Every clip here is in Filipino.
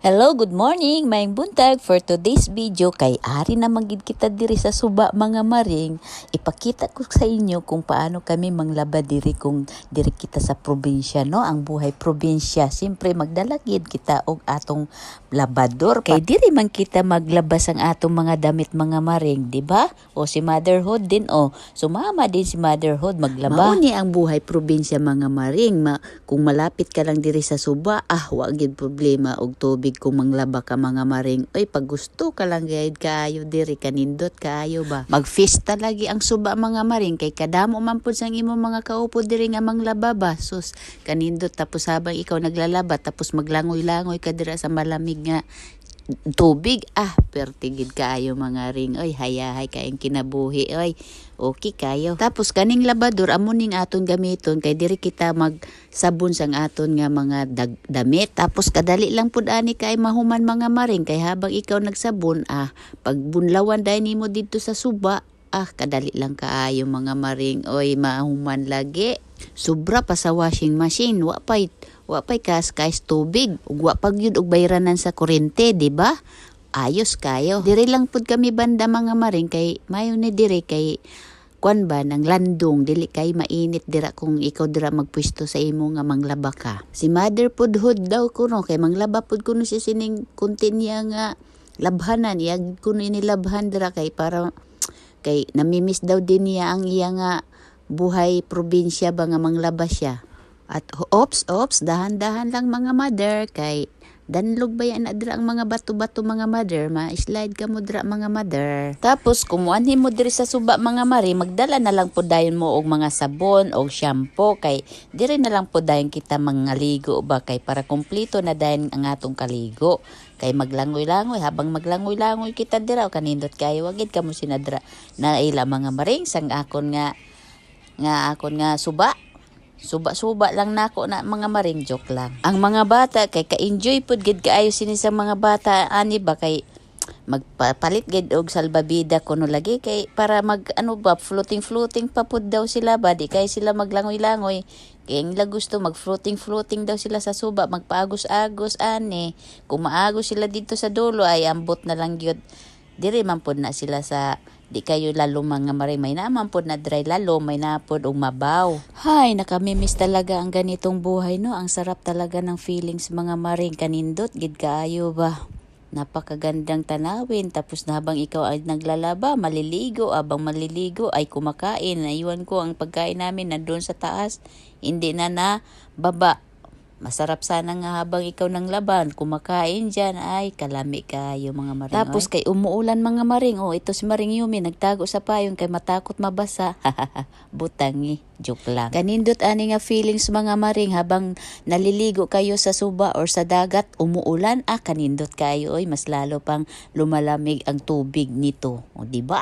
Hello, good morning, maing buntag for today's video kay ari na magid kita diri sa suba mga maring. Ipakita ko sa inyo kung paano kami manglaba diri kung diri kita sa probinsya no? Ang buhay probinsya siyempre magdalagid kita og atong labador. Kay diri man kita maglabas ang atong mga damit mga maring di ba? O si motherhood din o. Sumama din si motherhood maglaba. Mauni ang buhay probinsya mga maring. Ma, kung malapit ka lang diri sa suba ah wa gid problema og tubig kung manglaba ka mga maring oy pag gusto ka lang gayud kaayo diri kanindot kaayo ba? Magfista lagi ang suba mga maring kay kadamo man pud sang imo mga kaupo diri nga manglaba ba? Sus kanindot tapos habang ikaw naglalaba tapos maglangoy-langoy ka dira sa malamig nga tubig. Ah pertigid kaayo mga ring. Oy hayahay kayong kinabuhi. Oy okay kayo. Tapos kaning labador amo ning aton gamiton kay diri kita magsabon sang aton nga mga dag- damit. Tapos kadali lang pud ani kay mahuman mga maring. Kay habang ikaw nagsabon ah pagbunlawan dai nimo didto sa suba ah kadali lang kaayo mga maring. Oy mahuman lagi. Sobra pa sa washing machine. Wa pay wa pay kas kais tubig. Ug wa pag yun og bayranan sa kuryente di ba? Ayos kayo. Diri lang pud kami banda mga maring kay mayo ni diri kay kwan ba ng landong dili kay mainit. Dira kung ikaw dira magpwesto sa imo nga manglaba ka. Si mother hood daw kuno kay manglaba pud kuno si sining kunti niya nga labhanan. Iya kuno ini labhan dira kay para kay namimiss daw din niya ang iya nga buhay probinsya ba nga manglaba siya. At ops, ops, dahan-dahan lang mga mother. Kay danlog ba yan na dira ang mga bato-bato mga mother, ma-slide ka mo dira mga mother. Tapos kumuanhin mo diri sa suba mga mari, magdala na lang po dayon mo og mga sabon og shampoo. Kay diri na lang po dayon kita mangaligo ba? Kay para kumpleto na dayon ang atong kaligo. Kay maglangoy-langoy habang maglangoy-langoy kita dira kanindot kayo wagid kamo sinadra na ila mga maring sang akon nga nga akon nga suba Suba-suba lang nako na mga maring joke lang. Ang mga bata kay ka-enjoy pud gid kaayo sini sa mga bata ani ba kay magpapalit gid og salbabida kuno lagi. Kay para mag ano ba floating floating pa pud daw sila ba? Di kay sila maglangoy-langoy. Kay ang gusto mag floating floating daw sila sa suba magpaagos-agos ani. Kung maagos sila dito sa dulo ay ambot na lang gyud. Diri man pud na sila sa di kayo lalo mga maray may naman pod na dry lalo may napod og mabaw. Hay nakamimiss talaga ang ganitong buhay no? Ang sarap talaga ng feelings mga maring kanindot gid kaayo ba napakagandang tanawin. Tapos na habang ikaw ay naglalaba maliligo abang maliligo ay kumakain. Naiwan ko ang pagkain namin na doon sa taas. Hindi na na baba Masarap sana nga habang ikaw nang laban, kumakain dyan, ay kalami kayo mga maring. Tapos kay umuulan mga maring, oh ito si Maring Yumi, nagtago sa payong kay matakot mabasa. Butangi, joke lang. Kanindot ani nga feelings mga maring habang naliligo kayo sa suba or sa dagat, umuulan, ah kanindot kayo, oy mas lalo pang lumalamig ang tubig nito. O di ba?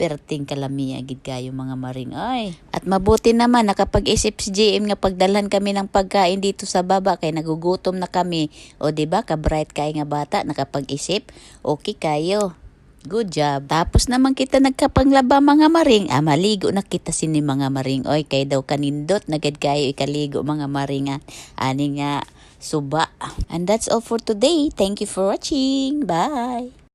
Perting kalamiya gid kayo mga maring ay. At mabuti naman nakapag-isip si JM nga pagdalhan kami ng pagkain dito sa baba kay nagugutom na kami. O di ba ka bright kay nga bata nakapag-isip? Okay kayo. Good job. Tapos naman kita nagkapanglaba mga maring. Ah, maligo na kita sini mga maring. Oy, kay daw kanindot. Nagad kayo ikaligo mga maring. ah. Ani nga suba. And that's all for today. Thank you for watching. Bye.